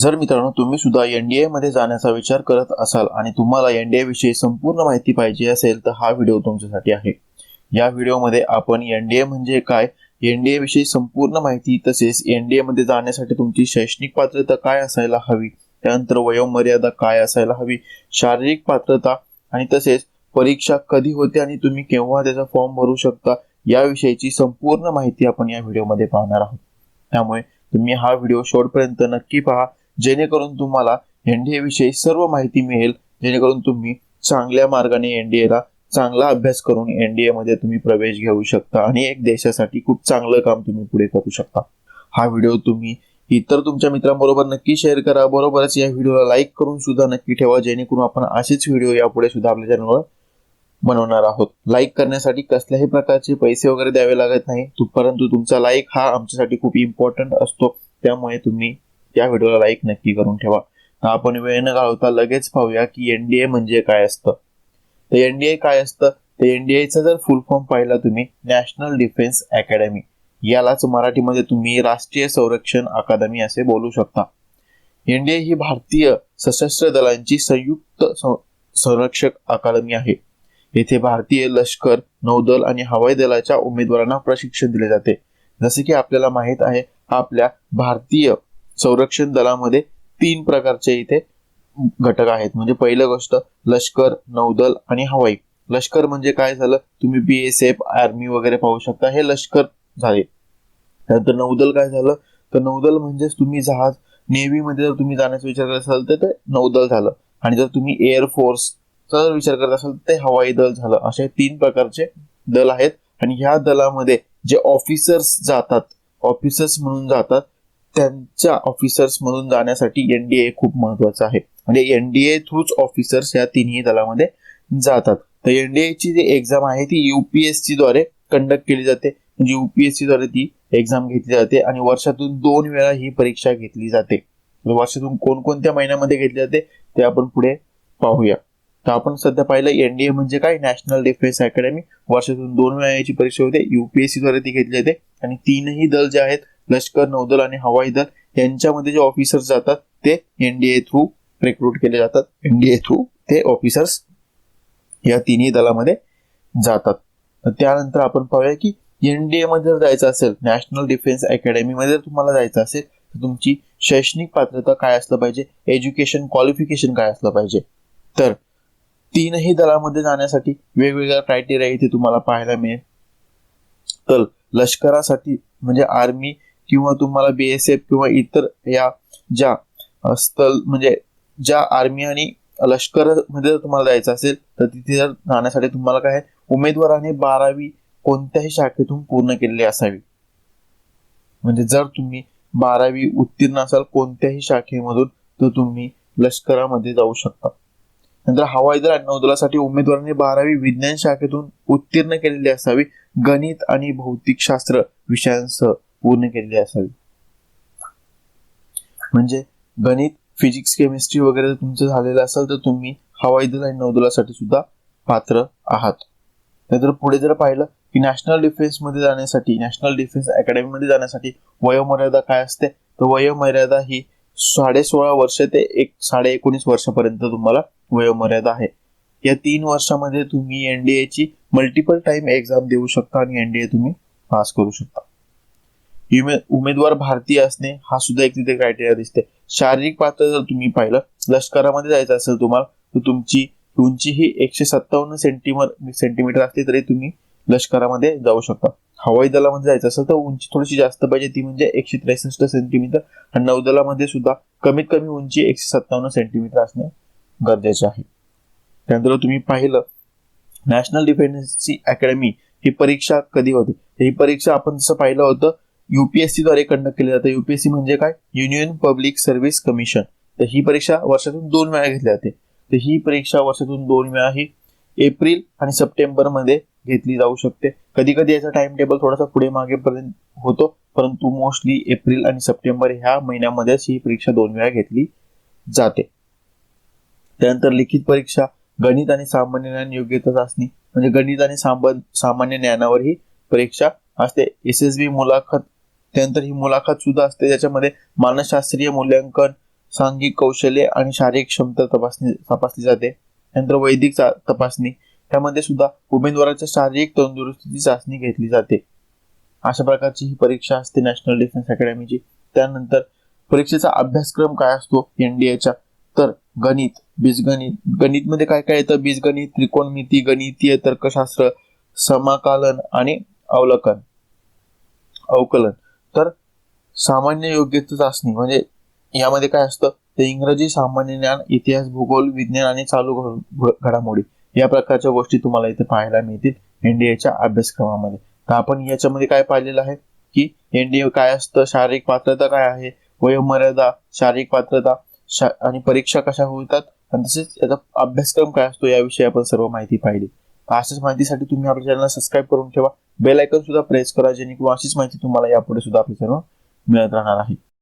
जर मित्रांनो तुम्ही सुद्धा एनडीए मध्ये जाण्याचा विचार करत असाल आणि तुम्हाला एनडीए विषयी संपूर्ण माहिती पाहिजे असेल तर हा व्हिडिओ तुमच्यासाठी आहे. या व्हिडिओमध्ये आपण एनडीए म्हणजे काय एनडीए विषयी संपूर्ण माहिती तसेच एनडीए मध्ये जाण्यासाठी तुमची शैक्षणिक पात्रता काय असायला हवी त्यानंतर वयोमर्यादा काय असायला हवी शारीरिक पात्रता आणि तसेच परीक्षा कधी होते आणि तुम्ही केव्हा त्याचा फॉर्म भरू शकता याविषयीची संपूर्ण माहिती आपण या व्हिडिओमध्ये पाहणार आहोत. त्यामुळे तुम्ही हा व्हिडिओ शेवटपर्यंत नक्की पहा. जेणेकरून तुम्हाला एनडीए विषयी सर्व माहिती मिळेल जेणेकरून तुम्ही चांगल्या मार्गाने एनडीएला चांगला अभ्यास करून एनडीए मध्ये तुम्ही प्रवेश घेऊ शकता आणि एक देशासाठी खूप चांगलं काम तुम्ही पुढे करू शकता. हा व्हिडिओ तुम्ही इतर तुमच्या मित्रांबरोबर नक्की शेअर करा. बरोबरच या व्हिडिओला लाईक करून सुद्धा नक्की ठेवा जेणेकरून आपण असेच व्हिडिओ यापुढे सुद्धा आपल्या चॅनलवर बनवणार आहोत. लाईक करण्यासाठी कसल्याही प्रकारचे पैसे वगैरे द्यावे लागत नाही परंतु तुमचा लाईक हा आमच्यासाठी खूप इम्पॉर्टंट असतो. त्यामुळे तुम्ही या व्हिडिओला लाईक नक्की करून ठेवा. तर आपण वेळ न घालवता लगेच पाहूया की एनडीए म्हणजे काय असतं. तर एनडीए काय असतं? तर एनडीएचा जर फुल फॉर्म पाहिला तुम्ही नॅशनल डिफेन्स अकॅडमी यालाच मराठीमध्ये तुम्ही राष्ट्रीय संरक्षण अकादमी असे बोलू शकता. एनडीए ही भारतीय सशस्त्र दलांची संयुक्त सं- संरक्षक अकादमी आहे. येथे भारतीय लष्कर नौदल आणि हवाई दलाच्या उमेदवारांना प्रशिक्षण दिले जाते. जसे की आपल्याला माहीत आहे आपल्या भारतीय संरक्षण दलामध्ये तीन प्रकारचे इथे घटक आहेत. म्हणजे पहिलं गोष्ट लष्कर नौदल आणि हवाई. लष्कर म्हणजे काय झालं? तुम्ही बी एस एफ आर्मी वगैरे पाहू शकता. हे लष्कर झाले. त्यानंतर नौदल काय झालं? तर नौदल म्हणजेच तुम्ही जहाज नेव्हीमध्ये जर तुम्ही जाण्याचा विचार करत असाल तर ते नौदल झालं. आणि जर तुम्ही एअर फोर्सचा जर विचार करत असाल तर ते हवाई दल झालं. असे तीन प्रकारचे दल आहेत. आणि ह्या दलामध्ये जे ऑफिसर्स जातात ऑफिसर्स म्हणून जातात त्यांच्या ऑफिसर्स म्हणून जाण्यासाठी एनडीए खूप महत्वाचं आहे. म्हणजे एनडीए थ्रूच ऑफिसर्स या तिन्ही दलामध्ये जातात. तर एनडीए ची जी एक्झाम आहे ती युपीएससी द्वारे कंडक्ट केली जाते. म्हणजे युपीएससी द्वारे ती एक्झाम घेतली जाते आणि वर्षातून दोन वेळा ही परीक्षा घेतली जाते. म्हणजे वर्षातून कोणकोणत्या महिन्यामध्ये घेतली जाते ते आपण पुढे पाहूया. तर आपण सध्या पाहिलं एनडीए म्हणजे काय? नॅशनल डिफेन्स अकॅडमी वर्षातून दोन वेळा याची परीक्षा होते. युपीएससी द्वारे ती घेतली जाते. आणि तीनही दल जे आहेत लष्कर नौदल आणि हवाई दल यांच्यामध्ये जे ऑफिसर्स जातात ते एनडीए थ्रू रिक्रूट केले जातात. एनडीए थ्रू ते ऑफिसर्स या तिन्ही दलामध्ये जातात. त्यानंतर आपण पाहूया की एनडीए मध्ये जर जायचं असेल नॅशनल डिफेन्स अकॅडमीमध्ये जर तुम्हाला जायचं असेल तर तुमची शैक्षणिक पात्रता काय असलं पाहिजे? एज्युकेशन क्वालिफिकेशन काय असलं पाहिजे? तर तीनही दलामध्ये जाण्यासाठी वेगवेगळ्या क्रायटेरिया इथे तुम्हाला पाहायला मिळेल. तर लष्करासाठी म्हणजे आर्मी किंवा तुम्हाला बीएसएफ किंवा इतर या ज्या स्थल म्हणजे ज्या आर्मी आणि लष्करमध्ये जर तुम्हाला जायचं असेल तर तिथे जर जाण्यासाठी तुम्हाला काय उमेदवाराने बारावी कोणत्याही शाखेतून पूर्ण केलेली असावी. म्हणजे जर तुम्ही बारावी उत्तीर्ण असाल कोणत्याही शाखेमधून तर तुम्ही लष्करामध्ये जाऊ शकता. नंतर हवाई दल आणि नौदलासाठी उमेदवाराने बारावी विज्ञान शाखेतून उत्तीर्ण केलेली असावी. गणित आणि भौतिक शास्त्र विषयांसह. पूर्ण केलेली असावी. म्हणजे गणित फिजिक्स केमिस्ट्री वगैरे जर तुमचं झालेलं असेल तर तुम्ही हवाई दल आणि नौदलासाठी सुद्धा पात्र आहात. नाहीतर पुढे जर पाहिलं की नॅशनल डिफेन्समध्ये जाण्यासाठी नॅशनल डिफेन्स अकॅडमी मध्ये जाण्यासाठी वयोमर्यादा काय असते? तर वयोमर्यादा ही साडे सोळा वर्ष ते एक साडे एकोणीस वर्षापर्यंत तुम्हाला वयोमर्यादा आहे. या तीन वर्षामध्ये तुम्ही एनडीए ची मल्टिपल टाइम एक्झाम देऊ शकता आणि एनडीए तुम्ही पास करू शकता. उमेदवार भारतीय असणे हा सुद्धा एक तिथे क्रायटेरिया दिसते. शारीरिक पात्र जर तुम्ही पाहिलं लष्करामध्ये जायचं असेल तुम्हाला तर तुमची उंची ही एकशे सत्तावन्न सेंटीमीटर सेंटीमीटर असली तरी तुम्ही लष्करामध्ये जाऊ शकता. हवाई दलामध्ये जायचं असेल तर उंची थोडीशी जास्त पाहिजे ती म्हणजे एकशे त्रेसष्ट सेंटीमीटर आणि नौदलामध्ये सुद्धा कमीत कमी उंची एकशे सत्तावन्न सेंटीमीटर असणे गरजेचे आहे. त्यानंतर तुम्ही पाहिलं नॅशनल डिफेन्सची अकॅडमी ही परीक्षा कधी होते? ही परीक्षा आपण जसं पाहिलं होतं युपीएससी द्वारे कंडक्ट केले जाते. युपीएससी म्हणजे काय? युनियन पब्लिक सर्व्हिस कमिशन तर ही परीक्षा वर्षातून दोन वेळा घेतली जाते. तर ही परीक्षा वर्षातून दोन वेळा ही एप्रिल आणि सप्टेंबरमध्ये घेतली जाऊ शकते. कधी कधी याचा टाइम टेबल थोडासा पुढे मागे पर्यंत होतो परंतु मोस्टली एप्रिल आणि सप्टेंबर ह्या महिन्यामध्येच ही परीक्षा दोन वेळा घेतली जाते. त्यानंतर लिखित परीक्षा गणित आणि सामान्य ज्ञान योग्यता चाचणी. म्हणजे गणित आणि सामान्य ज्ञानावर ही परीक्षा असते. एस एस बी मुलाखत त्यानंतर ही मुलाखत सुद्धा असते ज्याच्यामध्ये मानसशास्त्रीय मूल्यांकन सांघिक कौशल्य आणि शारीरिक क्षमता तपासणी तपासली जाते. त्यानंतर वैदिक तपासणी. त्यामध्ये सुद्धा उमेदवाराच्या शारीरिक तंदुरुस्तीची चाचणी घेतली जाते. अशा प्रकारची ही परीक्षा असते नॅशनल डिफेन्स अकॅडमीची. त्यानंतर परीक्षेचा अभ्यासक्रम काय असतो? एनडीएचा तर गणित बीजगणित. गणित मध्ये काय काय येतं? बीजगणित त्रिकोणमिती गणितीय तर्कशास्त्र समाकालन आणि अवलोकन. अवकलन. तर सामान्य योग्यता चाचणी म्हणजे यामध्ये काय असतं? ते इंग्रजी सामान्य ज्ञान इतिहास भूगोल विज्ञान आणि चालू घड- घडामोडी या प्रकारच्या गोष्टी तुम्हाला इथे पाहायला मिळतील एनडीएच्या अभ्यासक्रमामध्ये. तर आपण याच्यामध्ये काय पाहिलेलं आहे? की एनडीए काय असतं? शारीरिक पात्रता काय आहे? वयोमर्यादा शारीरिक पात्रता शा- आणि परीक्षा कशा होतात? आणि तसेच याचा अभ्यासक्रम काय असतो? याविषयी आपण सर्व माहिती पाहिली. अशाच माहितीसाठी तुम्ही आपल्या चॅनलला सबस्क्राईब करून ठेवा. बेल आयकन सुद्धा प्रेस करा जेणेकरून अशीच माहिती तुम्हाला यापुढे सुद्धा आपल्या चॅनल मिळत राहणार आहे.